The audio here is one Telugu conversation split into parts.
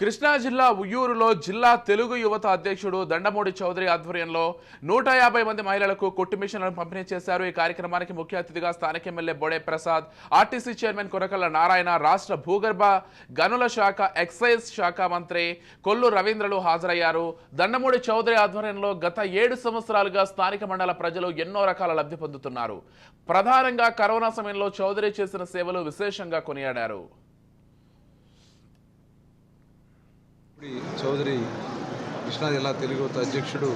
కృష్ణా జిల్లా ఉయ్యూరులో జిల్లా తెలుగు యువత అధ్యక్షుడు దండమూడి చౌదరి ఆధ్వర్యంలో నూట యాభై మంది మహిళలకు కొట్టు మిషన్లను పంపిణీ చేశారు. ఈ కార్యక్రమానికి ముఖ్య అతిథిగా స్థానిక MLA Bode Prasad RTC chairman Korakalla Narayana రాష్ట్ర భూగర్భ గనుల శాఖ ఎక్సైజ్ శాఖ మంత్రి కొల్లు రవీంద్రలు హాజరయ్యారు. దండమూడి చౌదరి ఆధ్వర్యంలో గత ఏడు సంవత్సరాలుగా స్థానిక మండల ప్రజలు ఎన్నో రకాల లబ్ధి పొందుతున్నారు. ప్రధానంగా కరోనా సమయంలో చౌదరి చేసిన సేవలు విశేషంగా కొనియాడారు ఇప్పుడు చౌదరి కృష్ణా జిల్లా తెలుగు అధ్యక్షుడు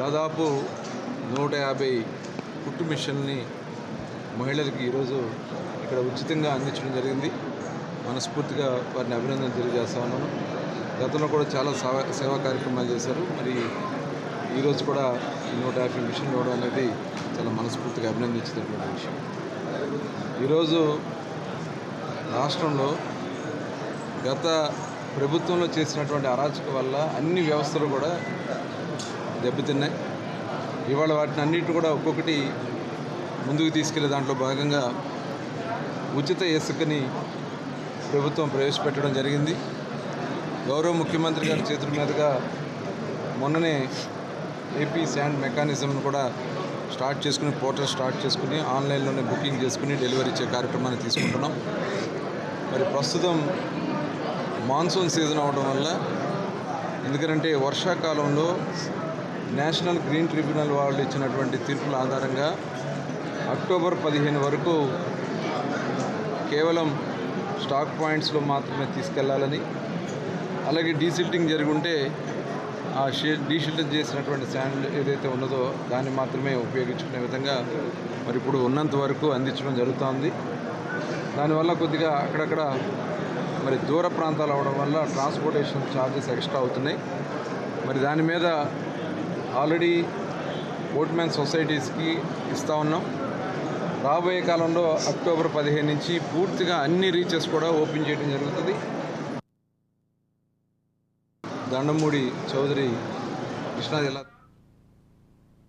దాదాపు నూట యాభై కుట్టు మిషన్ని మహిళలకి ఈరోజు ఇక్కడ ఉచితంగా అందించడం జరిగింది. మనస్ఫూర్తిగా వారిని అభినందన తెలియజేస్తా ఉన్నాను. గతంలో కూడా చాలా సేవా సేవా కార్యక్రమాలు చేశారు. మరి ఈరోజు కూడా నూట యాభై మిషన్లు ఇవ్వడం అనేది చాలా మనస్ఫూర్తిగా అభినందించినటువంటి విషయం. ఈరోజు రాష్ట్రంలో గత ప్రభుత్వంలో చేసినటువంటి అరాచక వల్ల అన్ని వ్యవస్థలు కూడా దెబ్బతిన్నాయి. ఇవాళ వాటిని అన్నిటిని కూడా ఒక్కొక్కటి ముందుకు తీసుకెళ్ళే దాంట్లో భాగంగా ఉచిత ఇసుకని ప్రభుత్వం ప్రవేశపెట్టడం జరిగింది. గౌరవ ముఖ్యమంత్రి గారి చేతుల మీదుగా మొన్ననే ఏపీ శాండ్ మెకానిజంను కూడా స్టార్ట్ చేసుకుని పోర్టల్ స్టార్ట్ చేసుకుని ఆన్లైన్లోనే బుకింగ్ చేసుకుని డెలివరీ ఇచ్చే కార్యక్రమాన్ని తీసుకుంటున్నాం. మరి ప్రస్తుతం మాన్సూన్ సీజన్ అవడం వల్ల ఎందుకంటే వర్షాకాలంలో నేషనల్ గ్రీన్ ట్రిబ్యునల్ వాళ్ళు ఇచ్చినటువంటి తీర్పుల ఆధారంగా అక్టోబర్ పదిహేను వరకు కేవలం స్టాక్ పాయింట్స్లో మాత్రమే తీసుకెళ్ళాలని అలాగే డీసిల్టింగ్ జరుగుంటే ఉంటే ఆ షే డీసిల్టింగ్ చేసినటువంటి శాండ్ ఏదైతే ఉన్నదో దాన్ని మాత్రమే ఉపయోగించుకునే విధంగా మరి ఇప్పుడు ఉన్నంత వరకు అందించడం జరుగుతోంది. దానివల్ల కొద్దిగా అక్కడక్కడ మరి దూర ప్రాంతాలు అవడం వల్ల ట్రాన్స్పోర్టేషన్ ఛార్జెస్ ఎక్స్ట్రా అవుతున్నాయి. మరి దాని మీద ఆల్రెడీ ఓట్మెన్ సొసైటీస్కి ఇస్తూ ఉన్నాం. రాబోయే కాలంలో అక్టోబర్ పదిహేను నుంచి పూర్తిగా అన్ని రీచెస్ కూడా ఓపెన్ చేయడం జరుగుతుంది. దండమూడి చౌదరి కృష్ణా జిల్లా